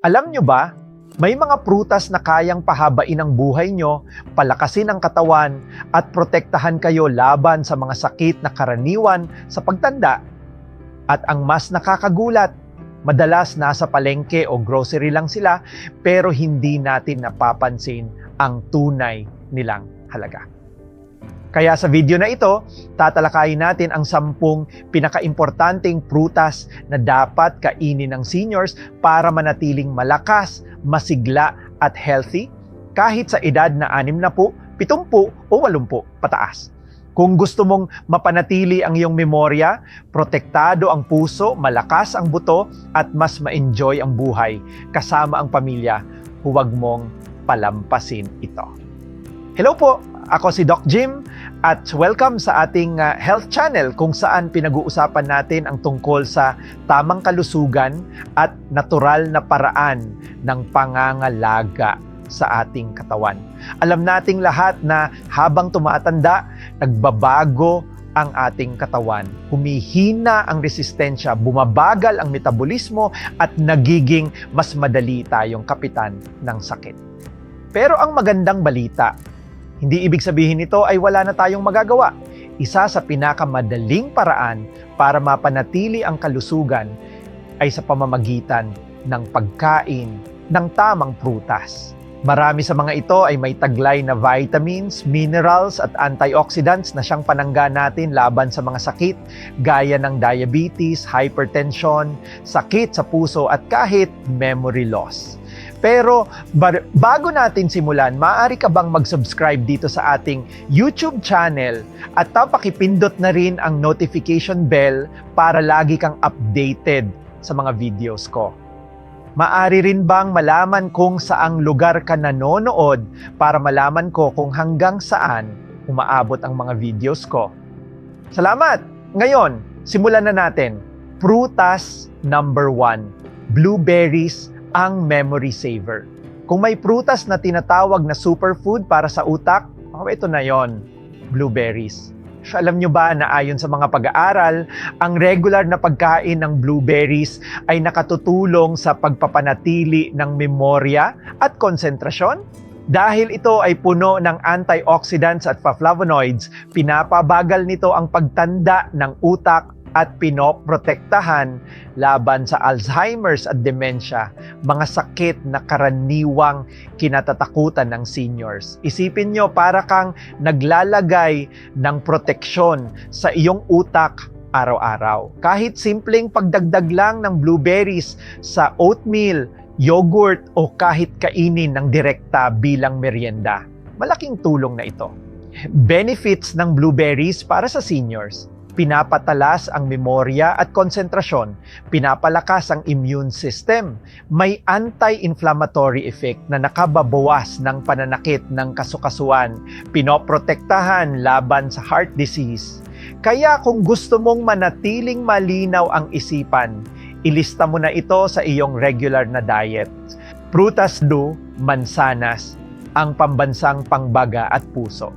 Alam nyo ba, may mga prutas na kayang pahabain ang buhay nyo, palakasin ang katawan, at protektahan kayo laban sa mga sakit na karaniwan sa pagtanda. At ang mas nakakagulat, madalas nasa palengke o grocery lang sila pero hindi natin napapansin ang tunay nilang halaga. Kaya sa video na ito, tatalakayin natin ang sampung pinakaimportanteng prutas na dapat kainin ng seniors para manatiling malakas, masigla at healthy kahit sa edad na 60, 70 o 80 pataas. Kung gusto mong mapanatili ang iyong memorya, protektado ang puso, malakas ang buto at mas ma-enjoy ang buhay kasama ang pamilya, huwag mong palampasin ito. Hello po, ako si Doc Jim at welcome sa ating uh, health channel kung saan pinag-uusapan natin ang tungkol sa tamang kalusugan at natural na paraan ng pangangalaga sa ating katawan. Alam nating lahat na habang tumatanda, nagbabago ang ating katawan. Humihina ang resistensya, bumabagal ang metabolismo at nagiging mas madali tayong kapitan ng sakit. Pero ang magandang balita, hindi ibig sabihin nito ay wala na tayong magagawa. Isa sa pinakamadaling paraan para mapanatili ang kalusugan ay sa pamamagitan ng pagkain ng tamang prutas. Marami sa mga ito ay may taglay na vitamins, minerals at antioxidants na siyang panangga natin laban sa mga sakit gaya ng diabetes, hypertension, sakit sa puso at kahit memory loss. Pero bago natin simulan, maaari ka bang mag-subscribe dito sa ating YouTube channel at tapakipindot na rin ang notification bell para lagi kang updated sa mga videos ko. Maari rin bang malaman kung saang lugar ka nanonood para malaman ko kung hanggang saan umaabot ang mga videos ko. Salamat! Ngayon, simulan na natin. Prutas number one, blueberries ang memory saver. Kung may prutas na tinatawag na superfood para sa utak, oh, ito na yon, blueberries. So, alam nyo ba na ayon sa mga pag-aaral, ang regular na pagkain ng blueberries ay nakatutulong sa pagpapanatili ng memorya at konsentrasyon? Dahil ito ay puno ng antioxidants at flavonoids, pinapabagal nito ang pagtanda ng utak at pinoprotektahan laban sa Alzheimer's at dementia, mga sakit na karaniwang kinatatakutan ng seniors. Isipin nyo para kang naglalagay ng proteksyon sa iyong utak araw-araw. Kahit simpleng pagdagdag lang ng blueberries sa oatmeal, yogurt o kahit kainin ng direkta bilang merienda, malaking tulong na ito. Benefits ng blueberries para sa seniors pinapatalas ang memorya at konsentrasyon, pinapalakas ang immune system, may anti-inflammatory effect na nakababawas ng pananakit ng kasukasuan, pinoprotektahan laban sa heart disease. Kaya kung gusto mong manatiling malinaw ang isipan, ilista mo na ito sa iyong regular na diet. Prutas do, mansanas, ang pambansang pangbaga at puso.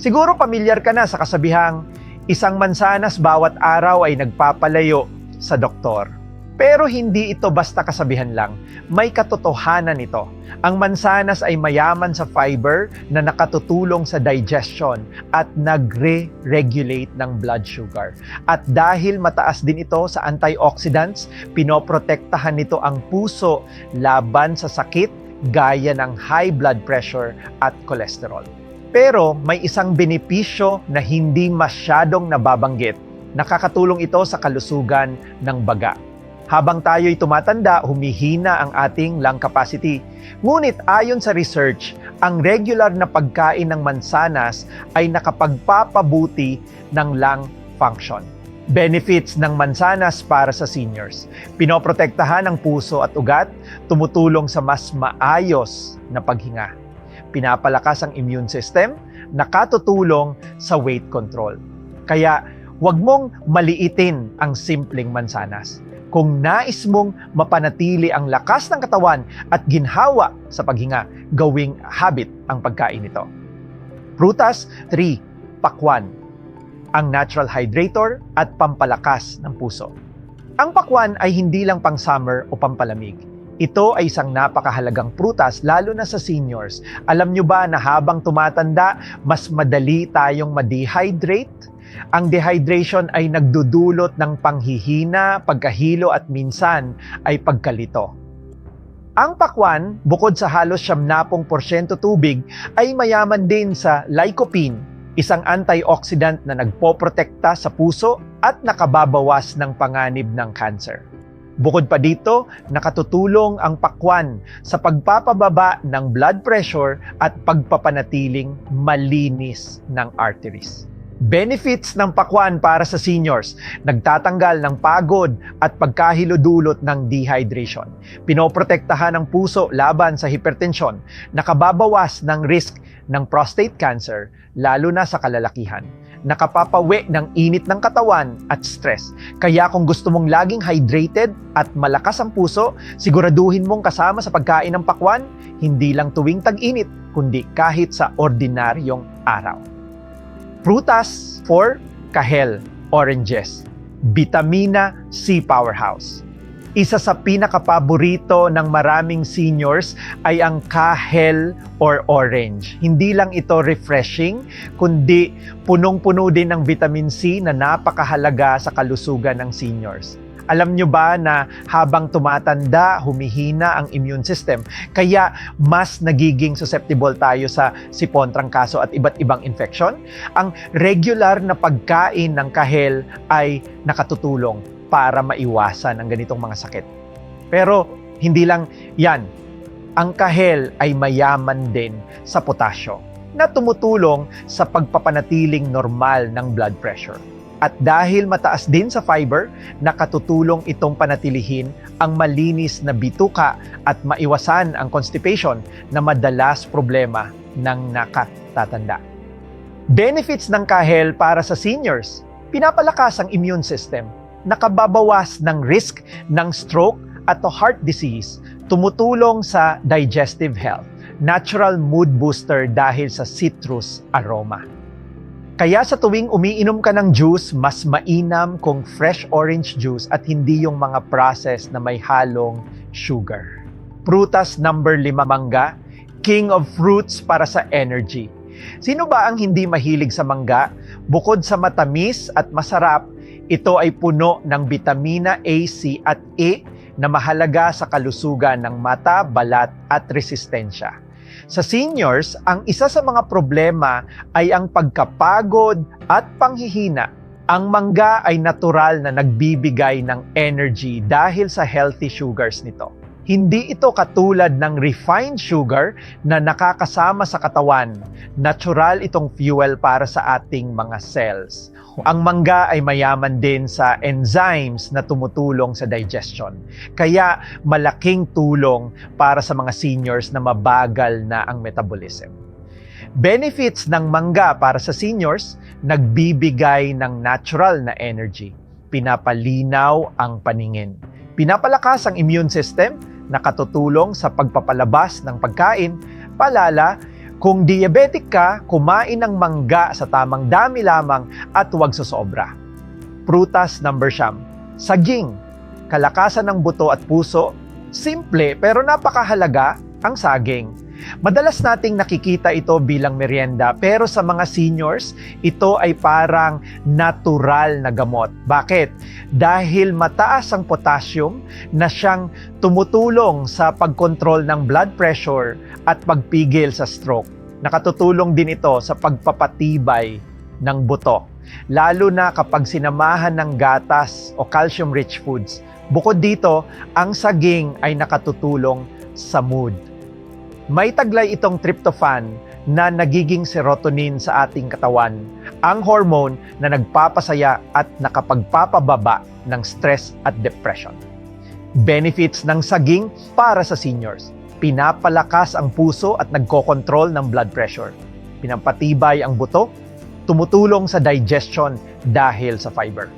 Siguro pamilyar ka na sa kasabihang Isang mansanas bawat araw ay nagpapalayo sa doktor. Pero hindi ito basta kasabihan lang, may katotohanan ito. Ang mansanas ay mayaman sa fiber na nakatutulong sa digestion at nagre-regulate ng blood sugar. At dahil mataas din ito sa antioxidants, pinoprotektahan nito ang puso laban sa sakit gaya ng high blood pressure at cholesterol. Pero may isang benepisyo na hindi masyadong nababanggit. Nakakatulong ito sa kalusugan ng baga. Habang tayo'y tumatanda, humihina ang ating lung capacity. Ngunit ayon sa research, ang regular na pagkain ng mansanas ay nakapagpapabuti ng lung function. Benefits ng mansanas para sa seniors. Pinoprotektahan ang puso at ugat, tumutulong sa mas maayos na paghinga pinapalakas ang immune system, nakatutulong sa weight control. Kaya huwag mong maliitin ang simpleng mansanas. Kung nais mong mapanatili ang lakas ng katawan at ginhawa sa paghinga, gawing habit ang pagkain nito. Prutas 3. Pakwan ang natural hydrator at pampalakas ng puso. Ang pakwan ay hindi lang pang summer o pampalamig Ito ay isang napakahalagang prutas lalo na sa seniors. Alam nyo ba na habang tumatanda, mas madali tayong ma-dehydrate? Ang dehydration ay nagdudulot ng panghihina, pagkahilo at minsan ay pagkalito. Ang pakwan, bukod sa halos 70% tubig, ay mayaman din sa lycopene, isang antioxidant na nagpoprotekta sa puso at nakababawas ng panganib ng cancer. Bukod pa dito, nakatutulong ang pakwan sa pagpapababa ng blood pressure at pagpapanatiling malinis ng arteries. Benefits ng pakwan para sa seniors, nagtatanggal ng pagod at pagkahilo-dulot ng dehydration. Pinoprotektahan ang puso laban sa hipertensyon, nakababawas ng risk ng prostate cancer, lalo na sa kalalakihan. Nakapapawi ng init ng katawan at stress. Kaya kung gusto mong laging hydrated at malakas ang puso, siguraduhin mong kasama sa pagkain ng pakwan, hindi lang tuwing tag-init, kundi kahit sa ordinaryong araw. Prutas for kahel, oranges. Vitamina C powerhouse. Isa sa pinakapaborito ng maraming seniors ay ang kahel or orange. Hindi lang ito refreshing, kundi punong-puno din ng vitamin C na napakahalaga sa kalusugan ng seniors. Alam nyo ba na habang tumatanda, humihina ang immune system, kaya mas nagiging susceptible tayo sa sipon, trangkaso at iba't ibang infection? Ang regular na pagkain ng kahel ay nakatutulong para maiwasan ang ganitong mga sakit. Pero hindi lang yan. Ang kahel ay mayaman din sa potasyo na tumutulong sa pagpapanatiling normal ng blood pressure. At dahil mataas din sa fiber, nakatutulong itong panatilihin ang malinis na bituka at maiwasan ang constipation na madalas problema ng nakatatanda. Benefits ng kahel para sa seniors, pinapalakas ang immune system, nakababawas ng risk ng stroke at heart disease, tumutulong sa digestive health, natural mood booster dahil sa citrus aroma. Kaya sa tuwing umiinom ka ng juice, mas mainam kung fresh orange juice at hindi yung mga process na may halong sugar. Prutas number 5 mangga, king of fruits para sa energy. Sino ba ang hindi mahilig sa mangga? Bukod sa matamis at masarap, ito ay puno ng vitamina A, C at E na mahalaga sa kalusugan ng mata, balat at resistensya. Sa seniors, ang isa sa mga problema ay ang pagkapagod at panghihina. Ang mangga ay natural na nagbibigay ng energy dahil sa healthy sugars nito. Hindi ito katulad ng refined sugar na nakakasama sa katawan. Natural itong fuel para sa ating mga cells. Ang mangga ay mayaman din sa enzymes na tumutulong sa digestion. Kaya malaking tulong para sa mga seniors na mabagal na ang metabolism. Benefits ng mangga para sa seniors, nagbibigay ng natural na energy. Pinapalinaw ang paningin. Pinapalakas ang immune system, nakatutulong sa pagpapalabas ng pagkain, palala, kung diabetic ka, kumain ng mangga sa tamang dami lamang at huwag sosobra. Prutas number siyam. Saging. Kalakasan ng buto at puso. Simple pero napakahalaga ang saging. Madalas nating nakikita ito bilang merienda pero sa mga seniors, ito ay parang natural na gamot. Bakit? Dahil mataas ang potassium na siyang tumutulong sa pagkontrol ng blood pressure at pagpigil sa stroke. Nakatutulong din ito sa pagpapatibay ng buto, lalo na kapag sinamahan ng gatas o calcium-rich foods. Bukod dito, ang saging ay nakatutulong sa mood. May taglay itong tryptophan na nagiging serotonin sa ating katawan, ang hormone na nagpapasaya at nakapagpapababa ng stress at depression. Benefits ng saging para sa seniors. Pinapalakas ang puso at nagkokontrol ng blood pressure. Pinapatibay ang buto, tumutulong sa digestion dahil sa fiber.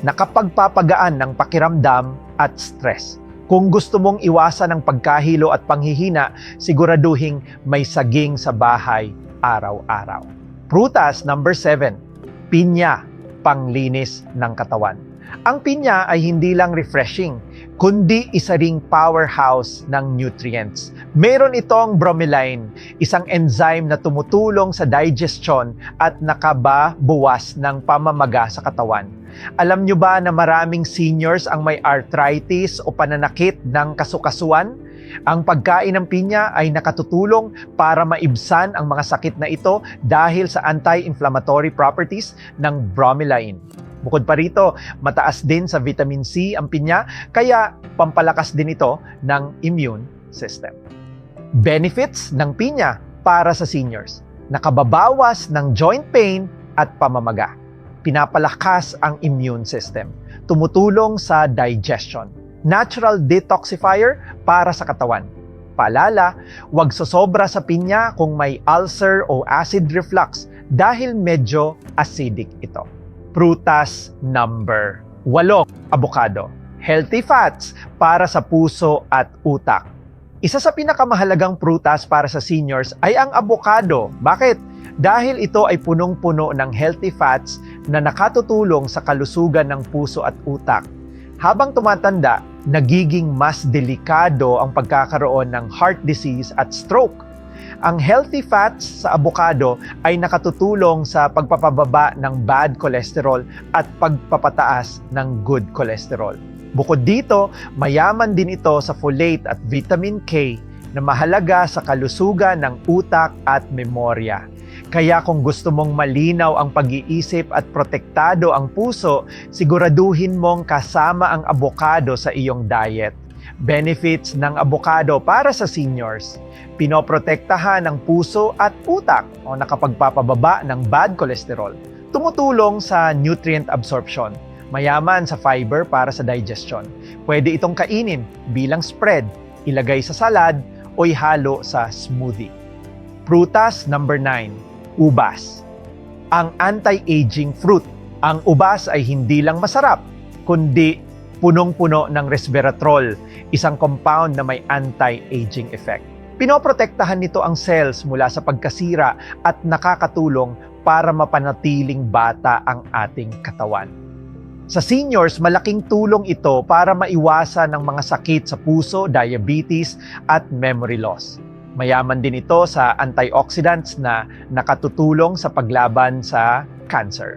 Nakapagpapagaan ng pakiramdam at stress kung gusto mong iwasan ang pagkahilo at panghihina, siguraduhing may saging sa bahay araw-araw. Prutas number 7, pinya, panglinis ng katawan. Ang pinya ay hindi lang refreshing, kundi isa ring powerhouse ng nutrients. Meron itong bromelain, isang enzyme na tumutulong sa digestion at nakababuwas ng pamamaga sa katawan. Alam nyo ba na maraming seniors ang may arthritis o pananakit ng kasukasuan? Ang pagkain ng pinya ay nakatutulong para maibsan ang mga sakit na ito dahil sa anti-inflammatory properties ng bromelain. Bukod pa rito, mataas din sa vitamin C ang pinya, kaya pampalakas din ito ng immune system. Benefits ng pinya para sa seniors. Nakababawas ng joint pain at pamamaga. Pinapalakas ang immune system. Tumutulong sa digestion. Natural detoxifier para sa katawan. Paalala, huwag sosobra sa pinya kung may ulcer o acid reflux dahil medyo acidic ito prutas number 8, avocado. Healthy fats para sa puso at utak. Isa sa pinakamahalagang prutas para sa seniors ay ang avocado. Bakit? Dahil ito ay punong-puno ng healthy fats na nakatutulong sa kalusugan ng puso at utak. Habang tumatanda, nagiging mas delikado ang pagkakaroon ng heart disease at stroke. Ang healthy fats sa avocado ay nakatutulong sa pagpapababa ng bad cholesterol at pagpapataas ng good cholesterol. Bukod dito, mayaman din ito sa folate at vitamin K na mahalaga sa kalusugan ng utak at memorya. Kaya kung gusto mong malinaw ang pag-iisip at protektado ang puso, siguraduhin mong kasama ang avocado sa iyong diet. Benefits ng avocado para sa seniors. Pinoprotektahan ng puso at utak o nakapagpapababa ng bad cholesterol. Tumutulong sa nutrient absorption. Mayaman sa fiber para sa digestion. Pwede itong kainin bilang spread, ilagay sa salad o ihalo sa smoothie. Prutas number 9, ubas. Ang anti-aging fruit. Ang ubas ay hindi lang masarap, kundi punong-puno ng resveratrol, isang compound na may anti-aging effect. Pinoprotektahan nito ang cells mula sa pagkasira at nakakatulong para mapanatiling bata ang ating katawan. Sa seniors, malaking tulong ito para maiwasan ng mga sakit sa puso, diabetes at memory loss. Mayaman din ito sa antioxidants na nakatutulong sa paglaban sa cancer.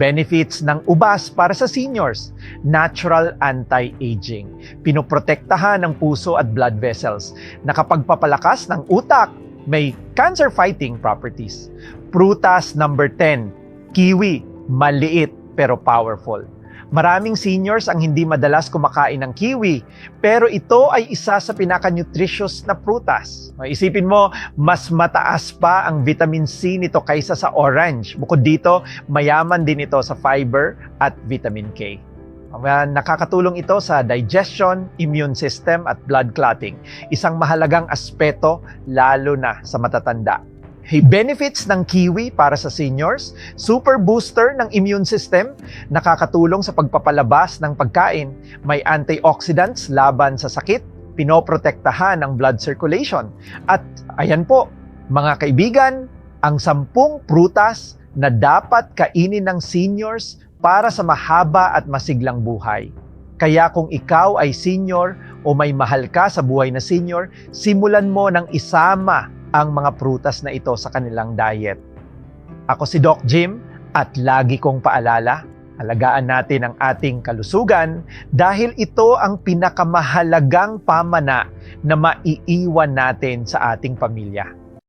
Benefits ng ubas para sa seniors, natural anti-aging. Pinoprotektahan ng puso at blood vessels. Nakapagpapalakas ng utak, may cancer-fighting properties. Prutas number 10, kiwi, maliit pero powerful. Maraming seniors ang hindi madalas kumakain ng kiwi, pero ito ay isa sa pinaka-nutritious na prutas. Isipin mo, mas mataas pa ang vitamin C nito kaysa sa orange. Bukod dito, mayaman din ito sa fiber at vitamin K. Nakakatulong ito sa digestion, immune system at blood clotting. Isang mahalagang aspeto lalo na sa matatanda. Hey, benefits ng kiwi para sa seniors, super booster ng immune system, nakakatulong sa pagpapalabas ng pagkain, may antioxidants laban sa sakit, pinoprotektahan ang blood circulation. At ayan po, mga kaibigan, ang sampung prutas na dapat kainin ng seniors para sa mahaba at masiglang buhay. Kaya kung ikaw ay senior o may mahal ka sa buhay na senior, simulan mo ng isama ang mga prutas na ito sa kanilang diet. Ako si Doc Jim at lagi kong paalala, alagaan natin ang ating kalusugan dahil ito ang pinakamahalagang pamana na maiiwan natin sa ating pamilya.